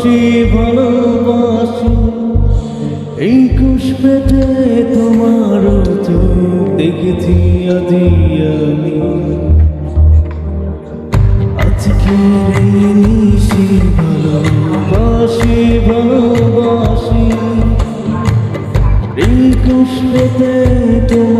ভালোবাসি ভালোবাসি এই কুশ পেটে তোমার চোখ দেখেছি আমি। আজকে নিশি ভালোবাসি ভালোবাসি এই কুশ পেটে তোমার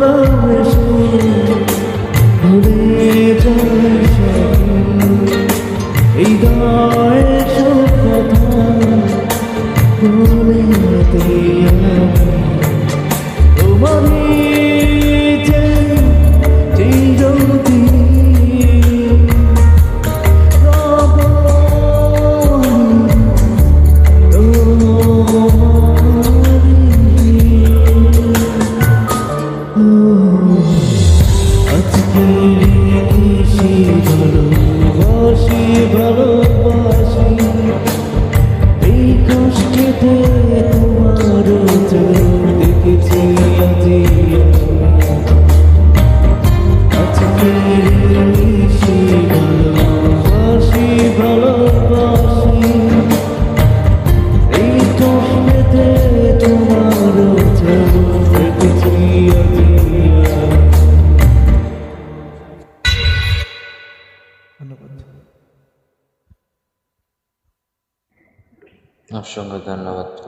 যখন ভুলে যাই সবই হৃদয়ের সব কথা ভুলে যাই কষ্টেতে তোমার চোখ দেখেছি আজি আজকে নিশি ভালোবাসি ভালোবাসি। এই কষ্টেতে তোমার চোখ দেখেছি আজি ধন্যবাদ। অসংখ্য ধন্যবাদ।